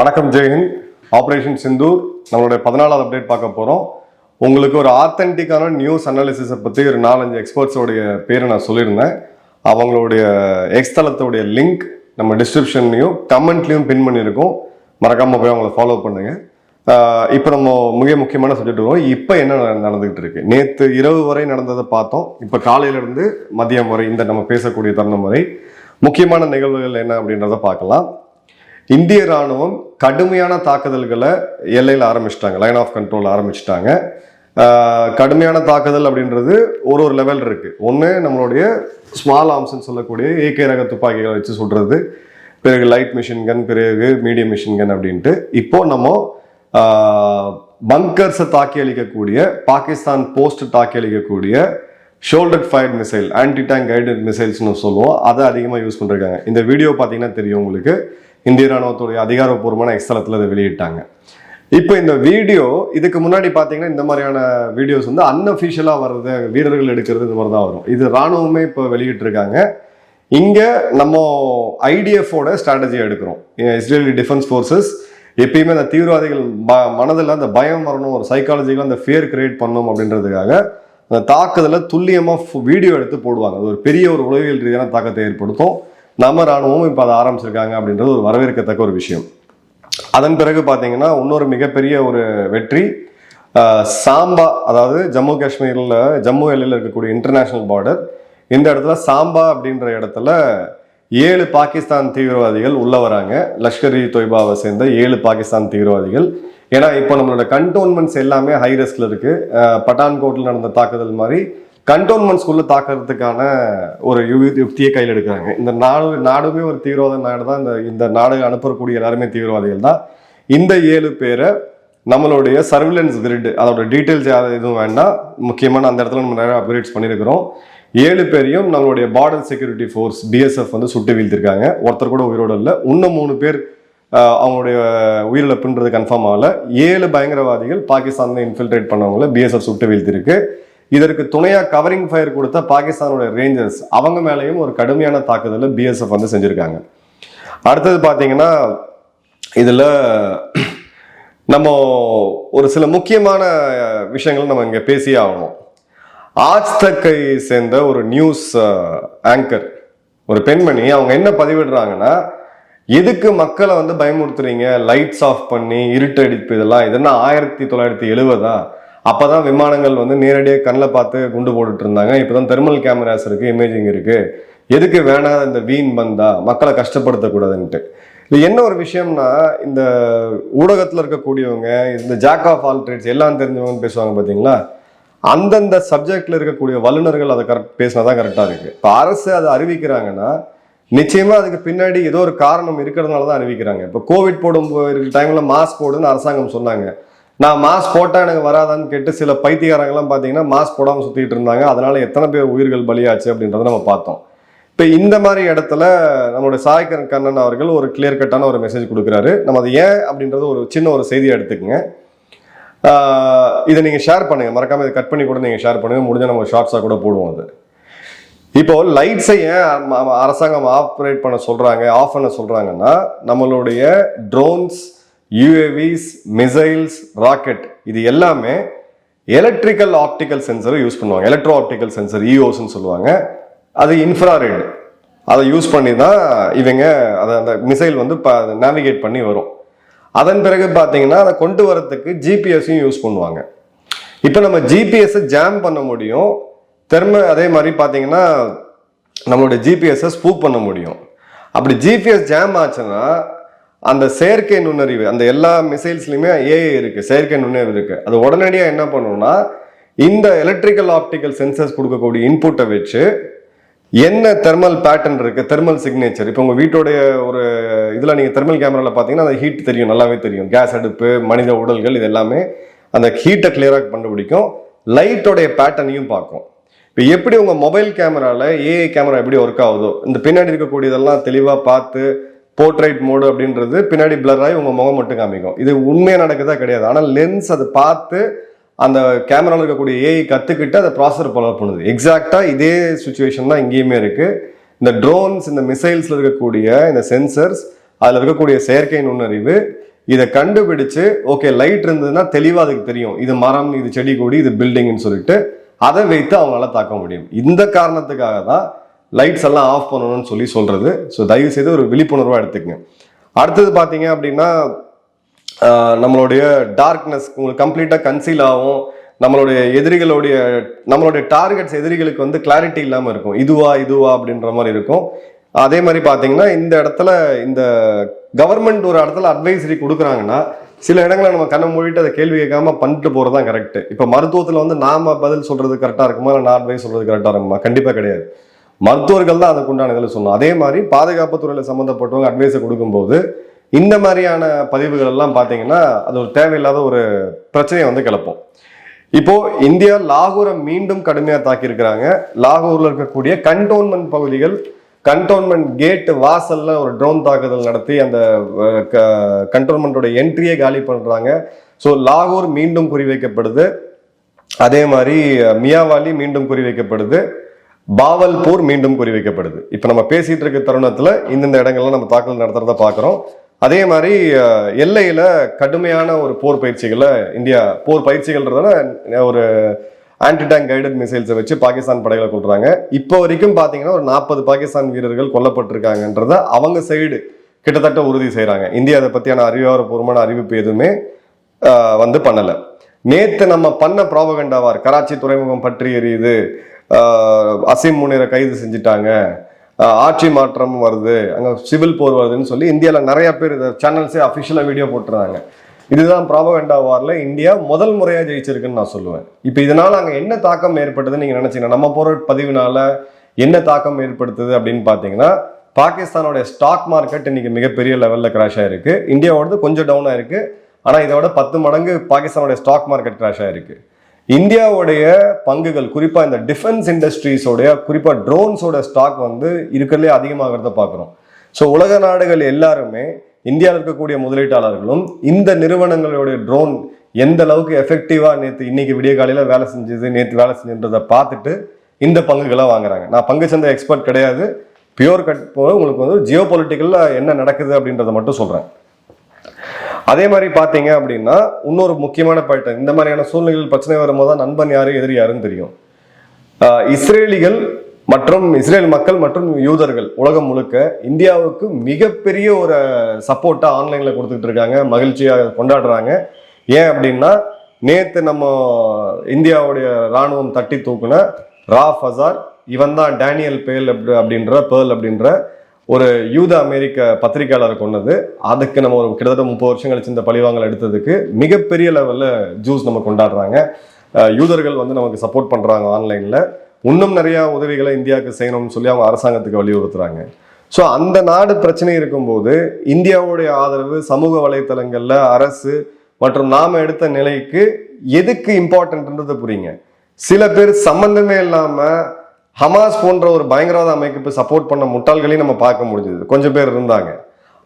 வணக்கம் ஜெயஹிந்த் ஆப்ரேஷன் சிந்தூர் நம்மளுடைய பதினாலாவது அப்டேட் பார்க்க போகிறோம் உங்களுக்கு ஒரு ஆத்தென்டிக்கான நியூஸ் அனாலிசிஸை பற்றி ஒரு நாலஞ்சு எக்ஸ்பர்ட்ஸோடைய பேரை நான் சொல்லியிருந்தேன். அவங்களுடைய எக்ஸ்தலத்தோடைய லிங்க் நம்ம டிஸ்கிரிப்ஷன்லையும் கமெண்ட்லையும் பின் பண்ணியிருக்கோம். மறக்காமல் போய் அவங்கள ஃபாலோ பண்ணுங்கள் இப்போ நம்ம மிக முக்கியமான சப்ஜெக்ட் வரும் இப்போ என்ன நட- நடந்துகிட்டு இருக்கு? நேற்று இரவு வரை நடந்ததை பார்த்தோம். இப்போ காலையிலேருந்து மதியம் வரை இந்த நம்ம பேசக்கூடிய தருணம் வரை முக்கியமான நிகழ்வுகள் என்ன அப்படின்றத பார்க்கலாம். இந்திய ராணுவம் கடுமையான தாக்குதல்களை எல்லையில் ஆரம்பிச்சிட்டாங்க. லைன் ஆஃப் கண்ட்ரோல் ஆரம்பிச்சிட்டாங்க. கடுமையான தாக்குதல் அப்படின்றது ஒரு ஒரு லெவல் இருக்கு. ஒன்று நம்மளுடைய ஸ்மால் ஆர்ம்ஸ்னு சொல்லக்கூடிய ஏகே ரக துப்பாக்கிகளை வச்சு சுடுறது பிறகு லைட் மிஷின் கன் பிறகு மீடியம் மிஷின் கன் அப்படின்ட்டு. இப்போ நம்ம பங்கர்ஸை தாக்கி அளிக்கக்கூடிய பாகிஸ்தான் போஸ்ட் தாக்கி அளிக்கக்கூடிய shoulder fired missile anti tank guided மிசைல்ஸ்னு சொல்லுவோம். அதை அதிகமாக யூஸ் பண்ணிருக்காங்க. இந்த வீடியோ பார்த்தீங்கன்னா தெரியும் உங்களுக்கு. இந்திய ராணுவத்துடைய அதிகாரப்பூர்வமான எக்ஸ்தலத்தில் இதை வெளியிட்டாங்க. இப்போ இந்த வீடியோ இதுக்கு முன்னாடி பார்த்தீங்கன்னா இந்த மாதிரியான வீடியோஸ் வந்து அன்அஃபிஷியலாக வர்றது வீரர்கள் எடுக்கிறது இந்த மாதிரி தான் வரும். இது ராணுவமே இப்போ வெளியிட்டிருக்காங்க. இங்கே நம்ம ஐடிஎஃபோட ஸ்ட்ராட்டஜியை எடுக்கிறோம். இஸ்ரேலி டிஃபென்ஸ் ஃபோர்ஸஸ் எப்பயுமே அந்த தீவிரவாதிகள் ப மனதில் அந்த பயம் வரணும் ஒரு சைக்காலஜிக்கலாக அந்த ஃபியர் கிரியேட் பண்ணணும் அப்படின்றதுக்காக அந்த தாக்குதலை துல்லியமாக வீடியோ எடுத்து போடுவாங்க. அது ஒரு பெரிய ஒரு உளவியல் ரீதியான தாக்கத்தை ஏற்படுத்தும். நம்ம இராணுவமும் இப்போ அதை ஆரம்பிச்சிருக்காங்க அப்படின்றது ஒரு வரவேற்கத்தக்க ஒரு விஷயம். அதன் பிறகு பார்த்தீங்கன்னா இன்னொரு மிகப்பெரிய ஒரு வெற்றி சாம்பா அதாவது ஜம்மு காஷ்மீரில் ஜம்மு எல்லையில் இருக்கக்கூடிய இன்டர்நேஷ்னல் பார்டர் இந்த இடத்துல சாம்பா அப்படின்ற இடத்துல ஏழு பாகிஸ்தான் தீவிரவாதிகள் உள்ள வராங்க. லஷ்கர் இ தொய்பாவை சேர்ந்த ஏழு பாகிஸ்தான் தீவிரவாதிகள். ஏன்னா இப்போ நம்மளோட கண்டோன்மெண்ட்ஸ் எல்லாமே ஹை இருக்குது இருக்கு. பட்டான்கோட்டில் நடந்த தாக்குதல் மாதிரி கண்டோன்மெண்ட் ஸ்கூல்ல தாக்குறதுக்கான ஒரு யு- யுக்தியை கையில் எடுக்கிறாங்க. இந்த நாடு நாடுமே ஒரு தீவிரவாத நாடு தான். இந்த இந்த நாடு அனுப்பக்கூடிய எல்லாருமே தீவிரவாதிகள் தான். இந்த ஏழு பேரை நம்மளுடைய சர்விலன்ஸ் கிரிட் அதோட டீட்டெயில்ஸ் யாரும் எதுவும் வேண்டாம் முக்கியமான அந்த இடத்துல நம்ம நிறைய அப்கிரேட்ஸ் பண்ணியிருக்கிறோம் ஏழு பேரையும் நம்மளுடைய பார்டர் செக்யூரிட்டி ஃபோர்ஸ் பிஎஸ்எஃப் வந்து சுட்டு வீழ்த்திருக்காங்க. ஒருத்தர் கூட உயிரோடு இல்லை. இன்னும் மூணு பேர் அவங்களுடைய உயிரிழப்புன்றது கன்ஃபார்ம் ஆகலை. ஏழு பயங்கரவாதிகள் பாகிஸ்தானில் இன்ஃபில்ட்ரேட் பண்ணவங்கள பிஎஸ்எஃப் சுட்டு வீழ்த்திருக்கு. இதற்கு துணையாக கவரிங் ஃபயர் கொடுத்த பாகிஸ்தானோட ரேஞ்சர்ஸ் அவங்க மேலேயும் ஒரு கடுமையான தாக்குதலை பிஎஸ்எஃப் வந்து செஞ்சுருக்காங்க. அடுத்தது பார்த்தீங்கன்னா இதில் நம்ம ஒரு சில முக்கியமான விஷயங்கள் நம்ம இங்கே பேசியே ஆகணும். ஆஜ்தக்கை சேர்ந்த ஒரு நியூஸ் ஆங்கர் ஒரு பெண்மணி அவங்க என்ன பதிவிடுறாங்கன்னா எதுக்கு மக்களை வந்து பயமுறுத்துறீங்க? லைட்ஸ் ஆஃப் பண்ணி இருட்டடிப்பு இதெல்லாம் இதெல்லாம் ஆயிரத்தி தொள்ளாயிரத்தி எழுபதா அப்போ தான் விமானங்கள் வந்து நேரடியாக கண்ணில் பார்த்து குண்டு போட்டுட்டு இருந்தாங்க. இப்போ தான் தெர்மல் கேமராஸ் இருக்குது இமேஜிங் இருக்குது எதுக்கு வேணாம் இந்த வீண் பந்தா மக்களை கஷ்டப்படுத்தக்கூடாதுன்ட்டு. இது என்ன ஒரு விஷயம்னா இந்த ஊடகத்தில் இருக்கக்கூடியவங்க இந்த ஜாக் ஆஃப் ஆல் ட்ரேட்ஸ் எல்லாம் தெரிஞ்சவங்கன்னு பேசுவாங்க பார்த்தீங்களா அந்தந்த சப்ஜெக்டில் இருக்கக்கூடிய வல்லுநர்கள் அதை கரெக்ட் பேசினா தான் கரெக்டாக இருக்குது இப்போ அரசு அதை அறிவிக்கிறாங்கன்னா நிச்சயமாக அதுக்கு பின்னாடி ஏதோ ஒரு காரணம் இருக்கிறதுனால தான் அறிவிக்கிறாங்க. இப்போ கோவிட் போடும் டைமில் மாஸ்க் போடுன்னு அரசாங்கம் சொன்னாங்க. நான் மாஸ்க் போட்டால் எனக்கு வராதான்னு கேட்டு சில பைத்தியக்காரங்களாம் பார்த்தீங்கன்னா மாஸ்க் போடாமல் சுற்றிட்டு இருந்தாங்க. அதனால் எத்தனை பேர் உயிர்கள் பலியாச்சு அப்படின்றத நம்ம பார்த்தோம். இப்போ இந்த மாதிரி இடத்துல நம்மளுடைய சாய் கண்ணன் அவர்கள் ஒரு கிளியர் கட்டான ஒரு மெசேஜ் கொடுக்குறாரு. நம்ம அது ஏன் அப்படின்றது ஒரு சின்ன ஒரு செய்தியை எடுத்துக்கோங்க. இதை நீங்கள் ஷேர் பண்ணுங்கள் மறக்காமல் இதை கட் பண்ணி கூட நீங்கள் ஷேர் பண்ணுங்கள் முடிஞ்ச நம்ம ஷார்ட்ஸாக கூட போடுவோம் அது. இப்போ லைட்ஸை ஏன் அரசாங்கம் ஆப்ரேட் பண்ண சொல்கிறாங்க ஆஃப் பண்ண சொல்கிறாங்கன்னா நம்மளுடைய ட்ரோன்ஸ் யூஏவிஸ் மிசைல்ஸ் ராக்கெட் இது எல்லாமே எலக்ட்ரிக்கல் ஆப்டிக்கல் சென்சரை யூஸ் பண்ணுவாங்க. எலக்ட்ரோ ஆப்டிக்கல் சென்சர் இஓஸ்ன்னு சொல்லுவாங்க. அது இன்ஃப்ராரெட் அதை யூஸ் பண்ணி தான் இவங்க அதை அந்த மிசைல் வந்து நேவிகேட் பண்ணி வரும். அதன் பிறகு பார்த்தீங்கன்னா அதை கொண்டு வரத்துக்கு ஜிபிஎஸ்ஸையும் யூஸ் பண்ணுவாங்க. இப்போ நம்ம ஜிபிஎஸ்ஸை ஜாம் பண்ண முடியும். தெர்ம அதே மாதிரி பார்த்தீங்கன்னா நம்மளோட ஜிபிஎஸ்ஸை ஸ்பூக் பண்ண முடியும். அப்படி ஜிபிஎஸ் ஜாம் ஆச்சுன்னா அந்த செயற்கை நுண்ணறிவு அந்த எல்லா மிசைல்ஸ்லையுமே ஏஐ இருக்குது செயற்கை நுண்ணறிவு இருக்குது அது உடனடியாக என்ன பண்ணணும்னா இந்த எலக்ட்ரிக்கல் ஆப்டிக்கல் சென்சர்ஸ் கொடுக்கக்கூடிய இன்புட்டை வச்சு என்ன தெர்மல் பேட்டர்ன் இருக்குது தெர்மல் சிக்னேச்சர் இப்போ உங்கள் வீட்டோடைய ஒரு இதில் நீங்கள் தெர்மல் கேமராவில் பார்த்தீங்கன்னா அந்த ஹீட் தெரியும் நல்லாவே தெரியும். கேஸ் அடுப்பு மனித உடல்கள் இது எல்லாமே அந்த ஹீட்டை கிளியராக கண்டுபிடிக்கும். லைட்டோடைய பேட்டர்னையும் பார்க்கும். இப்போ எப்படி உங்கள் மொபைல் கேமராவில் ஏஐ கேமரா எப்படி ஒர்க் ஆகுதோ இந்த பின்னாடி இருக்கக்கூடியதெல்லாம் தெளிவாக பார்த்து போர்ட்ரைட் மோடு அப்படின்றது பின்னாடி பிளர் ஆகி உங்கள் முகம் மட்டும் காமிக்கும். இது உண்மையாக நடக்குதா கிடையாது. ஆனால் லென்ஸ் அதை பார்த்து அந்த கேமராவில் இருக்கக்கூடிய ஏஐ கற்றுக்கிட்டு அதை ப்ராசர் ஃபாலோ பண்ணுது. எக்ஸாக்டாக இதே சுச்சுவேஷன் தான் இங்கேயுமே இருக்குது இந்த ட்ரோன்ஸ் இந்த மிசைல்ஸில் இருக்கக்கூடிய இந்த சென்சர்ஸ் அதில் இருக்கக்கூடிய செயற்கை நுண்ணறிவு இதை கண்டுபிடிச்சு ஓகே லைட் இருந்ததுன்னா தெளிவாக அதுக்கு தெரியும். இது மரம் இது செடி கொடி இது பில்டிங்னு சொல்லிட்டு அதை வைத்து அவங்களால தாக்க முடியும். இந்த காரணத்துக்காக தான் லைட்ஸ் எல்லாம் ஆஃப் பண்ணணும்னு சொல்லி சொல்கிறது ஸோ தயவு செய்து ஒரு விழிப்புணர்வாக எடுத்துக்கங்க. அடுத்தது பார்த்தீங்க அப்படின்னா நம்மளுடைய டார்க்னஸ் உங்களுக்கு கம்ப்ளீட்டாக கன்சீல் ஆகும். நம்மளுடைய எதிரிகளுடைய நம்மளுடைய டார்கெட்ஸ் எதிரிகளுக்கு வந்து கிளாரிட்டி இல்லாமல் இருக்கும். இதுவா இதுவா அப்படின்ற மாதிரி இருக்கும். அதே மாதிரி பார்த்தீங்கன்னா இந்த இடத்துல இந்த கவர்மெண்ட் ஒரு இடத்துல அட்வைசரி கொடுக்குறாங்கன்னா சில இடங்களில் நம்ம கண்ணை மூடிட்டு அதை கேள்வி கேட்காம பண்ணிட்டு போகிறது தான் கரெக்ட் இப்போ மருத்துவத்தில் வந்து நாம் பதில் சொல்கிறது கரெக்டாக இருக்குமா? இல்லை நான் அட்வைஸ் சொல்றது கரெக்டாக இருக்குமா? கண்டிப்பாக கிடையாது. மருத்துவர்கள் தான் அதுக்குண்டான இதில் சொல்லணும். அதே மாதிரி பாதுகாப்பு துறையில் சம்மந்தப்பட்டவங்க அட்வைஸை கொடுக்கும்போது இந்த மாதிரியான பதிவுகள் எல்லாம் பார்த்தீங்கன்னா அது ஒரு தேவையில்லாத ஒரு பிரச்சனையை வந்து கிளப்பும். இப்போ இந்தியா லாகூரை மீண்டும் கடுமையாக தாக்கியிருக்கிறாங்க. லாகூரில் இருக்கக்கூடிய கண்டோன்மெண்ட் பகுதிகள் கண்டோன்மெண்ட் கேட்டு வாசல்ல ஒரு ட்ரோன் தாக்குதல் நடத்தி அந்த கண்டோன்மெண்டோட என்ட்ரியை காலி பண்ணுறாங்க ஸோ லாகூர் மீண்டும் குறிவைக்கப்படுது. அதே மாதிரி மியாவாலி மீண்டும் குறிவைக்கப்படுது. பாவல்பூர் மீண்டும் குறிவைக்கப்படுது. இப்போ நம்ம பேசிட்டு இருக்க தருணத்தில் இந்தந்த இடங்கள்லாம் நம்ம தாக்குதல் நடத்துறத பார்க்குறோம் அதே மாதிரி எல்லையில் கடுமையான ஒரு போர் பயிற்சிகளை இந்தியா போர் பயிற்சிகள்ன்றதால ஒரு ஆன்டி டேங்க் கைடட் மிசைல்ஸை வச்சு பாகிஸ்தான் படைகளை கொள்றாங்க இப்போ வரைக்கும் பார்த்தீங்கன்னா ஒரு நாற்பது பாகிஸ்தான் வீரர்கள் கொல்லப்பட்டிருக்காங்கன்றத அவங்க சைடு கிட்டத்தட்ட உறுதி செய்கிறாங்க இந்தியா அதை பற்றியான அறிவாரப்பூர்வமான அறிவிப்பு எதுவுமே வந்து பண்ணலை. நேற்று நம்ம பண்ண ப்ராபகண்டாவார் கராச்சி துறைமுகம் பற்றி எரியுது. அசீம் முனிரை கைது செஞ்சுட்டாங்க. ஆட்சி மாற்றம் வருது. அங்கே சிவில் போர் வருதுன்னு சொல்லி இந்தியாவில் நிறைய பேர் இதை சேனல்ஸே அஃபிஷியலாக வீடியோ போட்டுருந்தாங்க. இதுதான் ப்ராபகண்டா வாரில் இந்தியா முதல் முறையாக ஜெயிச்சிருக்குன்னு நான் சொல்லுவேன். இப்போ இதனால் அங்கே என்ன தாக்கம் ஏற்பட்டதுன்னு நீங்கள் நினச்சிங்கன்னா நம்ம போகிற பதிவினால் என்ன தாக்கம் ஏற்படுத்துது அப்படின்னு பார்த்தீங்கன்னா பாகிஸ்தானோட ஸ்டாக் மார்க்கெட் இன்னைக்கு மிகப்பெரிய லெவலில் கிராஷ் ஆயிருக்கு. இந்தியாவோடது கொஞ்சம் டவுன் ஆயிருக்கு ஆனால் இதோட பத்து மடங்கு பாகிஸ்தானோட ஸ்டாக் மார்க்கெட் கிராஷ் ஆயிருக்கு. இந்தியாவுடைய பங்குகள் குறிப்பாக இந்த டிஃபென்ஸ் இண்டஸ்ட்ரீஸோடைய குறிப்பாக ட்ரோன்ஸோட ஸ்டாக் வந்து இருக்கிறதுலே அதிகமாகிறத பார்க்குறோம் ஸோ உலக நாடுகள் எல்லாருமே இந்தியாவில் இருக்கக்கூடிய முதலீட்டாளர்களும் இந்த நிறுவனங்களுடைய ட்ரோன் எந்த அளவுக்கு எஃபெக்டிவாக நேற்று இன்னைக்கு விடிய காலையில் வேலை செஞ்சது நேற்று வேலை செஞ்சதை பார்த்துட்டு இந்த பங்குகளை வாங்குறாங்க. நான் பங்கு சந்தை எக்ஸ்பர்ட் கிடையாது. பியூர் கட் போது உங்களுக்கு வந்து ஜியோ என்ன நடக்குது அப்படின்றத மட்டும் சொல்கிறேன் அதே மாதிரி பார்த்தீங்க அப்படின்னா இன்னொரு முக்கியமான பாயிண்ட் இந்த மாதிரியான சூழ்நிலைகள் பிரச்சனை வரும்போது தான் நண்பன் யாரு எதிரி யாருன்னு தெரியும். இஸ்ரேலிகள் மற்றும் இஸ்ரேல் மக்கள் மற்றும் யூதர்கள் உலகம் முழுக்க இந்தியாவுக்கு மிகப்பெரிய ஒரு சப்போர்ட்டாக ஆன்லைனில் கொடுத்துட்டு இருக்காங்க மகிழ்ச்சியாக கொண்டாடுறாங்க. ஏன் அப்படின்னா நேற்று நம்ம இந்தியாவுடைய ராணுவம் தட்டி தூக்குன ரா ஃபசார் இவன் தான் டேனியல் பேல் அப்படி- அப்படின்ற பேர்ல் அப்படின்ற ஒரு யூத அமெரிக்க பத்திரிகையாளர் கொண்டது அதுக்கு நம்ம ஒரு கிட்டத்தட்ட முப்பது வருஷம் கழிச்சு இந்த பழிவாங்கல் எடுத்ததுக்கு மிகப்பெரிய லெவலில் ஜூஸ் நம்ம கொண்டாடுறாங்க. யூதர்கள் வந்து நமக்கு சப்போர்ட் பண்ணுறாங்க ஆன்லைனில் இன்னும் நிறையா உதவிகளை இந்தியாவுக்கு செய்யணும்னு சொல்லி அவங்க அரசாங்கத்துக்கு வலியுறுத்துறாங்க. ஸோ அந்த நாடு பிரச்சனை இருக்கும்போது இந்தியாவுடைய ஆதரவு சமூக வலைத்தளங்களில் அரசு மற்றும் நாம் எடுத்த நிலைக்கு எதுக்கு இம்பார்ட்டன்ட்ன்றது புரியுங்க. சில பேர் சம்மந்தமே இல்லாமல் ஹமாஸ் போன்ற ஒரு பயங்கரவாத அமைப்புக்கு சப்போர்ட் பண்ண முட்டாள்களையும் நம்ம பார்க்க முடிஞ்சது. கொஞ்சம் பேர் இருந்தாங்க.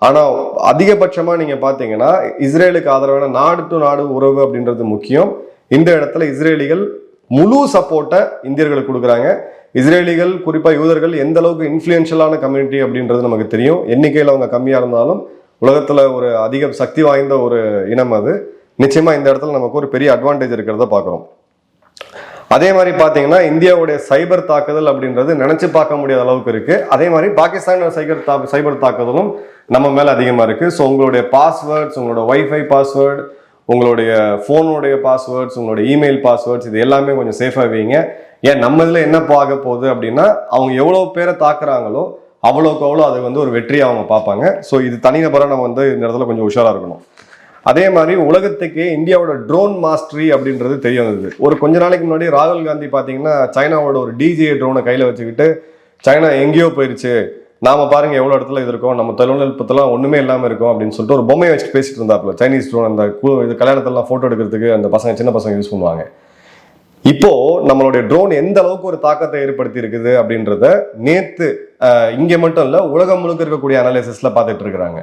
ஆனால் அதிகபட்சமாக நீங்கள் பார்த்தீங்கன்னா இஸ்ரேலுக்கு ஆதரவான நாடு டு நாடு உறவு அப்படின்றது முக்கியம். இந்த இடத்துல இஸ்ரேலிகள் முழு சப்போர்ட்டை இந்தியர்களுக்கு கொடுக்குறாங்க. இஸ்ரேலிகள் குறிப்பாக யூதர்கள் எந்த அளவுக்கு இன்ஃப்ளூயன்ஷியலான கம்யூனிட்டி அப்படின்றது நமக்கு தெரியும். எண்ணிக்கையில் அவங்க கம்மியாக இருந்தாலும் உலகத்தில் ஒரு அதிக சக்தி வாய்ந்த ஒரு இனம் அது. நிச்சயமாக இந்த இடத்துல நமக்கு ஒரு பெரிய அட்வான்டேஜ் இருக்கிறத பார்க்குறோம். அதே மாதிரி பார்த்தீங்கன்னா இந்தியாவுடைய சைபர் தாக்குதல் அப்படின்றது நினைச்சு பார்க்க முடியாத அளவுக்கு இருக்கு. அதே மாதிரி பாகிஸ்தான் சைபர் தா சைபர் தாக்குதலும் நம்ம மேலே அதிகமாக இருக்கு. ஸோ உங்களுடைய பாஸ்வேர்ட்ஸ் உங்களோட வைஃபை பாஸ்வேர்டு உங்களுடைய ஃபோனுடைய பாஸ்வேர்ட்ஸ் உங்களுடைய இமெயில் பாஸ்வேர்ட்ஸ் இது எல்லாமே கொஞ்சம் சேஃபாக வைங்க. ஏன் நம்ம இதில் என்ன பார்க்க போகுது அப்படின்னா அவங்க எவ்வளோ பேரை தாக்குறாங்களோ அவ்வளோக்கு அவ்வளோ அது வந்து ஒரு வெற்றியை அவங்க பார்ப்பாங்க. ஸோ இது தனிநபராக நம்ம வந்து இந்த இடத்துல கொஞ்சம் உஷாராக இருக்கணும். அதே மாதிரி உலகத்துக்கே இந்தியாவோட ட்ரோன் மாஸ்டரி அப்படின்றது தெரிய வந்தது. ஒரு கொஞ்ச நாளைக்கு முன்னாடி ராகுல் காந்தி பார்த்தீங்கன்னா சைனாவோட ஒரு டிஜே ட்ரோனை கையில் வச்சுக்கிட்டு சைனா எங்கேயோ போயிருச்சு. நாம பாருங்க எவ்வளோ இடத்துல இது இருக்கோம். நம்ம தொழில்நுட்பத்தெல்லாம் ஒன்றுமே இல்லாமல் இருக்கும். அப்படின்னு சொல்லிட்டு ஒரு பொம்மையை வச்சு பேசிட்டு இருந்தாப்புல. சைனீஸ் ட்ரோன் அந்த இது கல்யாணத்தெல்லாம் ஃபோட்டோ எடுக்கிறதுக்கு அந்த பசங்க சின்ன பசங்க யூஸ் பண்ணுவாங்க. இப்போ நம்மளுடைய ட்ரோன் எந்த அளவுக்கு ஒரு தாக்கத்தை ஏற்படுத்தி இருக்குது அப்படின்றத நேத்து இங்கே மட்டும் இல்லை உலகம் முழுக்க இருக்கக்கூடிய அனாலிசிஸ்ல பார்த்துட்டு இருக்கிறாங்க.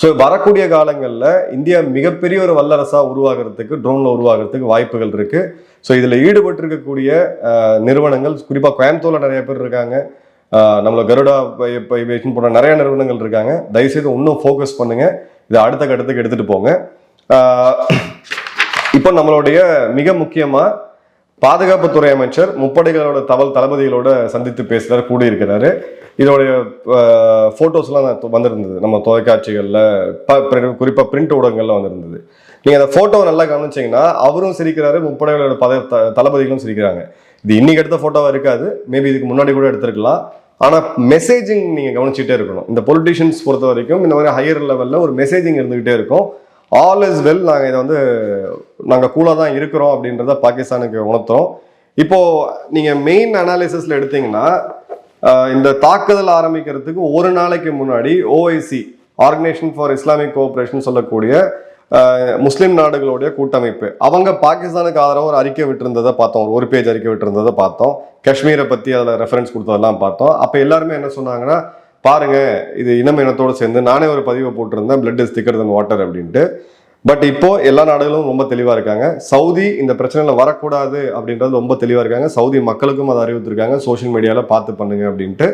ஸோ வரக்கூடிய காலங்களில் இந்தியா மிகப்பெரிய ஒரு வல்லரசாக உருவாகிறதுக்கு ட்ரோனில் உருவாகிறதுக்கு வாய்ப்புகள் இருக்குது ஸோ இதில் ஈடுபட்டிருக்கக்கூடிய நிறுவனங்கள் குறிப்பாக கோயம்புத்தூரில் நிறைய பேர் இருக்காங்க. நம்மளை நம்மள கருடா இப்போ போன்ற நிறைய நிறுவனங்கள் இருக்காங்க. தயவுசெய்து இன்னும் ஃபோக்கஸ் பண்ணுங்கள் இதை அடுத்த கட்டத்துக்கு எடுத்துகிட்டு போங்க. இப்போ நம்மளுடைய மிக முக்கியமாக பாதுகாப்புத்துறை அமைச்சர் முப்படைகளோட தவல் தளபதிகளோட சந்தித்து பேசுகிறார் கூடியிருக்கிறாரு. இதோடைய ஃபோட்டோஸ்லாம் வந்திருந்தது. நம்ம தொலைக்காட்சிகளில் குறிப்பாக பிரிண்ட் ஊடகங்களில் வந்திருந்தது. நீங்கள் அந்த ஃபோட்டோவை நல்லா கவனிச்சிங்கன்னா அவரும் சிரிக்கிறாரு முப்படைகளோட பத த- தளபதிகளும் சிரிக்கிறாங்க. இது இன்னைக்கு எடுத்த ஃபோட்டோவாக இருக்காது. மேபி இதுக்கு முன்னாடி கூட எடுத்திருக்கலாம். ஆனால் மெசேஜிங் நீங்கள் கவனிச்சுட்டே இருக்கணும். இந்த பொலிட்டிஷியன்ஸ் பொறுத்த வரைக்கும் இந்த மாதிரி ஹையர் லெவலில் ஒரு மெசேஜிங் இருந்துக்கிட்டே இருக்கும். ஆல் இஸ் வெல் நாங்கள் இதை வந்து நாங்கள் கூலாக தான் இருக்கிறோம் அப்படின்றத பாகிஸ்தானுக்கு உணர்த்தோம் இப்போது நீங்கள் மெயின் அனாலிசிஸில் எடுத்தீங்கன்னா இந்த தாக்குதல் ஆரம்பிக்கிறதுக்கு ஒரு நாளைக்கு முன்னாடி OIC organisation for Islamic cooperation சொல்லக்கூடிய முஸ்லீம் நாடுகளுடைய கூட்டமைப்பு. அவங்க பாகிஸ்தானுக்கு ஆதரவு ஒரு அறிக்கை விட்டிருந்ததை பார்த்தோம். ஒரு ஒரு பேஜ் அறிக்கை விட்டுருந்ததை பார்த்தோம். காஷ்மீரை பற்றி அதில் ரெஃபரன்ஸ் கொடுத்ததெல்லாம் பார்த்தோம். அப்போ எல்லாருமே என்ன சொன்னாங்கன்னா பாருங்க இது இனம் இனத்தோடு சேர்ந்து நானே ஒரு பதிவை போட்டிருந்தேன். பிளட் இஸ் திக்கர் தன் வாட்டர் அப்படின்ட்டு. பட் இப்போ எல்லா நாடுகளும் ரொம்ப தெளிவாக இருக்காங்க. சவுதி இந்த பிரச்சனையில் வரக்கூடாது அப்படின்றது ரொம்ப தெளிவாக இருக்காங்க. சவுதி மக்களுக்கும் அதை அறிவித்திருக்காங்க. சோஷியல் மீடியாவில் பார்த்து பண்ணுங்க அப்படின்ட்டு.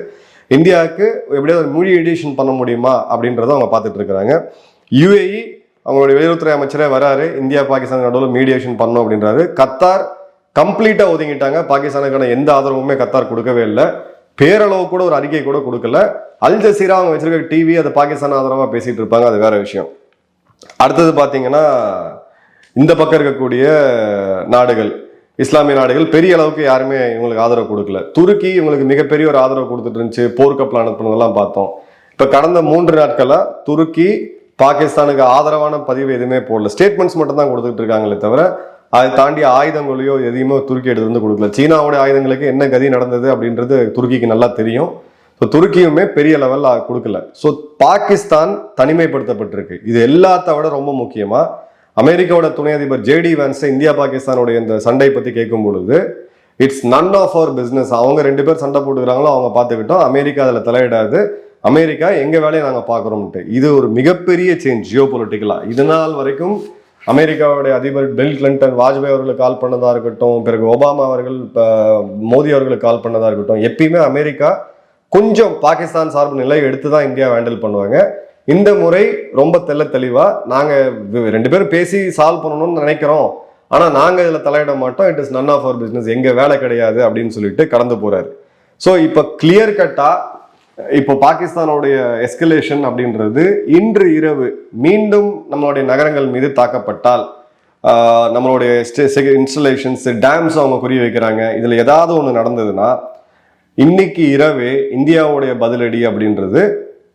இந்தியாவுக்கு எப்படியாவது மொழி எடிஷன் பண்ண முடியுமா அப்படின்றத அவங்க பார்த்துட்டு இருக்கிறாங்க. யுஏஇ அவங்களுடைய வெளியுறவுத்துறை அமைச்சரே வராரு. இந்தியா பாகிஸ்தான் நடுவில் மீடியேஷன் பண்ணோம் அப்படின்றாரு. கத்தார் கம்ப்ளீட்டாக ஒதுங்கிட்டாங்க. பாகிஸ்தானுக்கான எந்த ஆதரவுமே கத்தார் கொடுக்கவே இல்லை. பேரளவு கூட ஒரு அறிக்கை கூட கொடுக்கல. அல் ஜசீரா அவங்க வச்சிருக்க டிவி அதை பாகிஸ்தான் ஆதரவாக பேசிகிட்டு இருப்பாங்க. அது வேற விஷயம். அடுத்தது பார்த்தீங்கன்னா இந்த பக்கம் இருக்கக்கூடிய நாடுகள் இஸ்லாமிய நாடுகள் பெரிய அளவுக்கு யாருமே இவங்களுக்கு ஆதரவு கொடுக்கல. துருக்கி இவங்களுக்கு மிகப்பெரிய ஒரு ஆதரவு கொடுத்துட்டு இருந்துச்சு போர்க்கப்பல் அனுப்புனதெல்லாம் பார்த்தோம். இப்போ கடந்த மூன்று நாட்களாக துருக்கி பாகிஸ்தானுக்கு ஆதரவான பதிவு எதுவுமே போடல. ஸ்டேட்மெண்ட்ஸ் மட்டும் தான் கொடுத்துட்டு இருக்காங்களே தவிர அதை தாண்டி ஆயுதங்களையோ எதையுமே துருக்கி எடுத்து வந்து கொடுக்கல. சீனாவுடைய ஆயுதங்களுக்கு என்ன கதி நடந்தது அப்படின்றது துருக்கிக்கு நல்லா தெரியும். ஸோ துருக்கியுமே பெரிய லெவலில் கொடுக்கல. ஸோ பாகிஸ்தான் தனிமைப்படுத்தப்பட்டிருக்கு. இது எல்லாத்த விட ரொம்ப முக்கியமாக அமெரிக்காவோட துணை அதிபர் ஜேடி வேன்ஸை இந்தியா பாகிஸ்தானுடைய இந்த சண்டை பற்றி கேட்கும் பொழுது it's none of our business அவங்க ரெண்டு பேர் சண்டை போட்டுக்கிறாங்களோ அவங்க பார்த்துக்கிட்டோம். அமெரிக்கா அதில் தலையிடாது. அமெரிக்கா எங்கள் வேலையை நாங்கள் பார்க்குறோம்ட்டு இது ஒரு மிகப்பெரிய சேஞ்ச் ஜியோ பொலிட்டிக்கலாக இது நாள் வரைக்கும் அமெரிக்காவுடைய அதிபர் பில் கிளின்டன் வாஜ்பாய் அவர்களுக்கு கால் பண்ணதாக இருக்கட்டும் பிறகு ஒபாமா அவர்கள் மோடி அவர்களுக்கு கால் பண்ணதாக இருக்கட்டும் எப்பயுமே அமெரிக்கா கொஞ்சம் பாகிஸ்தான் சார்பு நிலை எடுத்து தான் இந்தியா ஹேண்டில் பண்ணுவாங்க. இந்த முறை ரொம்ப தெள்ள தெளிவாக நாங்கள் ரெண்டு பேரும் பேசி சால்வ் பண்ணணும்னு நினைக்கிறோம். ஆனால் நாங்கள் இதில் தலையிட மாட்டோம். It is none of our business எங்கள் வேலை கிடையாது அப்படின்னு சொல்லிட்டு கடந்து போகிறாரு ஸோ இப்போ கிளியர் கட்டாக இப்போ பாகிஸ்தானுடைய எஸ்கலேஷன் அப்படின்றது இன்று இரவு மீண்டும் நம்மளுடைய நகரங்கள் மீது தாக்கப்பட்டால் நம்மளுடைய இன்ஸ்டலேஷன்ஸ் டேம்ஸ் அவங்க குறி வைக்கிறாங்க. இதில் ஏதாவது ஒன்று நடந்ததுன்னா இன்னைக்கு இரவே இந்தியாவுடைய பதிலடி அப்படின்றது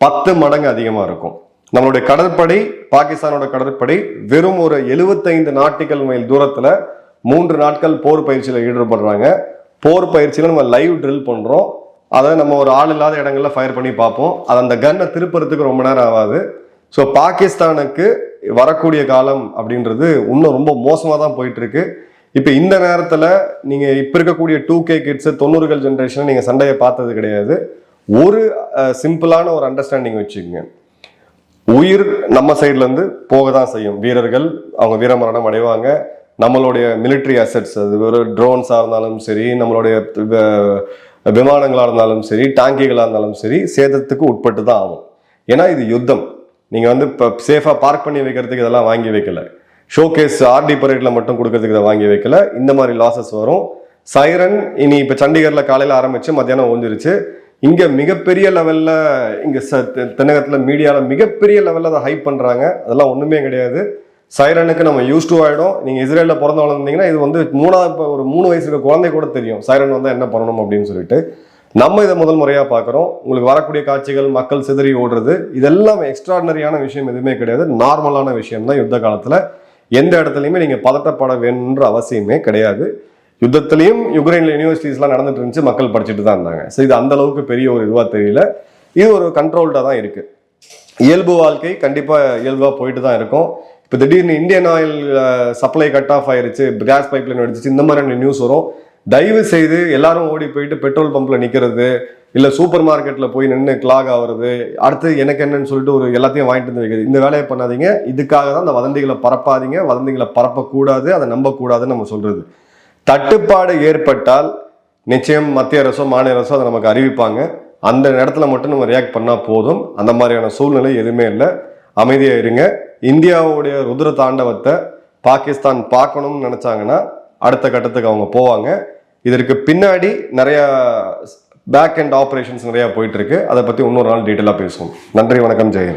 பத்து மடங்கு அதிகமா இருக்கும். நம்மளுடைய கடற்படை பாகிஸ்தானோட கடற்படை வெறும் ஒரு எழுபத்தைந்து நாட்டுகள் மைல் தூரத்துல மூன்று நாட்கள் போர் பயிற்சியில் ஈடுபடுறாங்க. போர் பயிற்சியில் நம்ம லைவ் ட்ரில் பண்ணுறோம் அதை நம்ம ஒரு ஆள் இல்லாத இடங்களில் ஃபயர் பண்ணி பார்ப்போம். அது அந்த கன்னை திருப்புறதுக்கு ரொம்ப நேரம் ஆகாது. ஸோ பாகிஸ்தானுக்கு வரக்கூடிய காலம் அப்படின்றது இன்னும் ரொம்ப மோசமாக தான் போயிட்டு இருக்கு. இப்போ இந்த நேரத்தில் நீங்கள் இப்போ இருக்கக்கூடிய டூ கே கிட்ஸு தொண்ணூறுகள் ஜென்ரேஷன் நீங்கள் சண்டையை பார்த்தது கிடையாது. ஒரு சிம்பிளான ஒரு அண்டர்ஸ்டாண்டிங் வச்சுக்கோங்க. உயிர் நம்ம சைட்லேருந்து போக தான் செய்யும். வீரர்கள் அவங்க வீரமரணம் அடைவாங்க. நம்மளுடைய மிலிட்ரி அசெட்ஸ் அது ஒரு ட்ரோன்ஸாக இருந்தாலும் சரி நம்மளுடைய விமானங்களாக இருந்தாலும் சரி டாங்கிகளாக இருந்தாலும் சரி சேதத்துக்கு உட்பட்டு தான் ஆகும். ஏன்னா இது யுத்தம். நீங்கள் வந்து இப்போ சேஃபாக பார்க் பண்ணி வைக்கிறதுக்கு இதெல்லாம் வாங்கி வைக்கல. ஷோகேஸ் ஆர்டி பரேட்டில் மட்டும் கொடுக்கறதுக்கு இதை வாங்கி வைக்கல. இந்த மாதிரி லாசஸ் வரும். சைரன் இனி இப்போ சண்டிகரில் காலையில் ஆரம்பித்து மத்தியானம் ஓஞ்சிருச்சு இங்கே மிகப்பெரிய லெவலில் இங்கே ச- தென்னகத்தில் மீடியாவில் மிகப்பெரிய லெவலில் அதை ஹைப் பண்ணுறாங்க அதெல்லாம் ஒன்றுமே கிடையாது. சைரனுக்கு நம்ம யூஸ் டூ ஆகிடும் நீங்கள் இஸ்ரேலில் பிறந்து வளர்ந்தீங்கன்னா இது வந்து மூணாவது இப்போ ஒரு மூணு வயசு இருக்க குழந்தை கூட தெரியும். சைரன் வந்தால் என்ன பண்ணணும் அப்படின்னு சொல்லிட்டு. நம்ம இதை முதல் முறையாக பார்க்குறோம் உங்களுக்கு வரக்கூடிய காட்சிகள் மக்கள் சிதறி ஓடுறது இதெல்லாம் எக்ஸ்ட்ராடனரியான விஷயம் எதுவுமே கிடையாது. நார்மலான விஷயம் தான் யுத்த காலத்தில். எந்த இடத்துலையுமே நீங்கள் பதட்டப்பட வேணுன்ற அவசியமே கிடையாது. யுத்தத்துலேயும் யுக்ரைனில் யூனிவர்சிட்டிஸ்லாம் நடந்துட்டு இருந்துச்சு மக்கள் படிச்சுட்டு தான் இருந்தாங்க. ஸோ இது அந்த அளவுக்கு பெரிய ஒரு இதுவாக தெரியல. இது ஒரு கண்ட்ரோல்டாக தான் இருக்குது இயல்பு வாழ்க்கை கண்டிப்பாக இயல்பாக போயிட்டு தான் இருக்கும். இப்போ திடீர்னு Indian oil supply cut off ஆயிருச்சு கேஸ் பைப்லைன் வெடிச்சிச்சு இந்த மாதிரியான நியூஸ் வரும். தயவு செய்து எல்லாரும் ஓடி போயிட்டு பெட்ரோல் பம்ப்ல நிக்கிறது இல்ல சூப்பர் மார்க்கெட்ல போய் நின்று கிளாக் ஆகுறது அடுத்து எனக்கு என்னன்னு சொல்லிட்டு ஒரு எல்லாத்தையும் வாங்கிட்டு வந்து வைக்கிறது. இந்த வேலையை பண்ணாதீங்க. இதுக்காக தான் அந்த வதந்திகளை பரப்பாதீங்க. வதந்திகளை பரப்பக்கூடாது. அதை நம்பக்கூடாதுன்னு நம்ம சொல்றது. தட்டுப்பாடு ஏற்பட்டால் நிச்சயம் மத்திய அரசோ மாநில அரசோ அதை நமக்கு அறிவிப்பாங்க. அந்த இடத்துல மட்டும் நம்ம ரியாக்ட் பண்ணால் போதும். அந்த மாதிரியான சூழ்நிலை எதுவுமே இல்லை. அமைதியாக இருங்க. இந்தியாவுடைய ருத்ர தாண்டவத்தை பாகிஸ்தான் பார்க்கணும்னு நினச்சாங்கன்னா அடுத்த கட்டத்துக்கு அவங்க போவாங்க. இதற்கு பின்னாடி நிறையா பேக் அண்ட் ஆப்ரேஷன்ஸ் நிறையா போயிட்டு இருக்கு. அதை பற்றி இன்னொரு நாள் டீட்டெயிலாக பேசுவோம். நன்றி வணக்கம் ஜெயன்